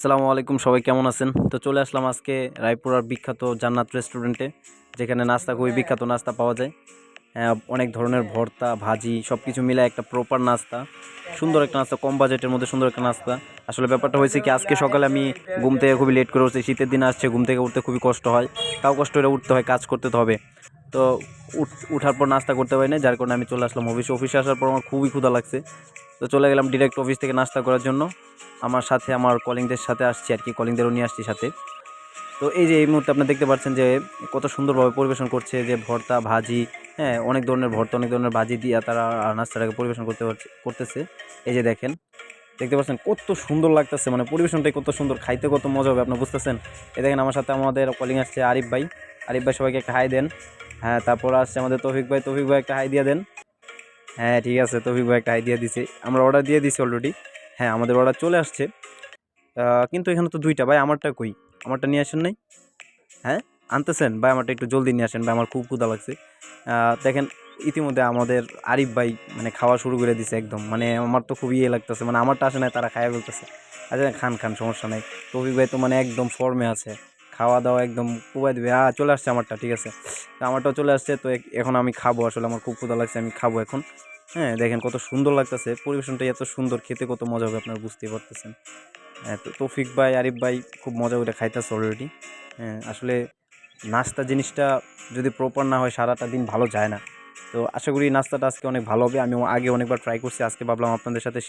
আসসালামু আলাইকুম, সবাই কেমন আছেন? তো চলে আসলাম আজকে রায়পুরার বিখ্যাত জান্নাত রেস্টুরেন্টে, যেখানে নাস্তা, খুবই বিখ্যাত নাস্তা পাওয়া যায়। অনেক ধরনের ভর্তা, ভাজি সব কিছু মিলে একটা প্রপার নাস্তা। সুন্দর একটা নাস্তা, কম বাজেটের মধ্যে সুন্দর একটা নাস্তা। আসলে ব্যাপারটা হয়েছে কি, আজকে সকালে আমি ঘুম থেকে খুবই লেট করে উঠছি, শীতের দিন আসছে, ঘুম থেকে উঠতে খুবই কষ্ট হয়। তাও কষ্ট করে উঠতে হয়, কাজ করতে তো হবে। তো উঠ- উঠার পর নাস্তা করতে পারি না যার কারণে আমি চলে আসলাম অফিসে অফিসে আসার পর আমার খুবই ক্ষুধা লাগছে। তো চলে গেলাম ডিরেক্ট অফিস থেকে নাস্তা করার জন্য। আমার সাথে, আমার কলিংদের সাথে আসছি আর কি কলিংদেরও নিয়ে আসছি সাথে। তো এই যে এই মুহূর্তে আপনি দেখতে পাচ্ছেন যে কত সুন্দরভাবে পরিবেশন করছে যে ভর্তা, ভাজি হ্যাঁ অনেক ধরনের ভর্তা, অনেক ধরনের ভাজি দিয়ে তারা নাস্তাটাকে পরিবেশন করতে করতেছে। এই যে দেখেন, দেখতে পাচ্ছেন কত সুন্দর লাগতেছে মানে পরিবেশনটাই কত সুন্দর, খাইতে কত মজা হবে, আপনি বুঝতেছেন? এই দেখেন আমার সাথে আমাদের কলিং আসছে আরিফ ভাই। আরিফ ভাই সবাইকে একটা হাই দেন। হ্যাঁ তারপর আসছে আমাদের তৌফিক ভাই। তৌফিক ভাই একটা হাই দিয়ে দেন। হ্যাঁ ঠিক আছে, তৌফিক ভাই একটা হাই দিয়ে দিছে। আমরা অর্ডার দিয়ে দিছি অলরেডি হ্যাঁ আমাদের অর্ডার চলে আসছে। কিন্তু এখানে তো দুইটা। ভাই, আমারটা কই? আমারটা নিয়ে আসেন নাই? হ্যাঁ আনতেছেন? ভাই, আমারটা একটু জলদি নিয়ে আসেন। ভাই, আমার খুব ক্ষুধা লাগছে। দেখেন, ইতিমধ্যে আমাদের আরিফ ভাই মানে খাওয়া শুরু করে দিছে একদম। মানে আমার তো খুবই ইয়ে লাগতেছে। মানে আমারটা আসে না তারা খাইয়া ফেলতেছে। আচ্ছা খান খান, সমস্যা নাই। তৌফিক ভাই তো মানে একদম ফর্মে আছে। খাওয়া দাওয়া একদম পুবাই দিবে। হ্যাঁ চলে আসছে আমারটা, ঠিক আছে? তো আমারটাও চলে আসছে, তো এখন আমি খাব। আসলে আমার খুব ক্ষুধা লাগছে, আমি খাব এখন। হ্যাঁ দেখেন কত সুন্দর লাগতেছে। পরিবেশনটা এত সুন্দর, খেতে কত মজা হবে, আপনারা বুঝতেই পারতেছেন। হ্যাঁ তো তৌফিক ভাই, আরিফ ভাই খুব মজা করে খাইতেছে অলরেডি হ্যাঁ আসলে নাস্তা জিনিসটা যদি প্রপার না হয়, সারাটা দিন ভালো যায় না। তো আশা করি নাস্তাটা আজকে অনেক ভালো হবে। আমি আগে অনেকবার ট্রাই করছি, আজকে ভাবলাম আপনাদের সাথে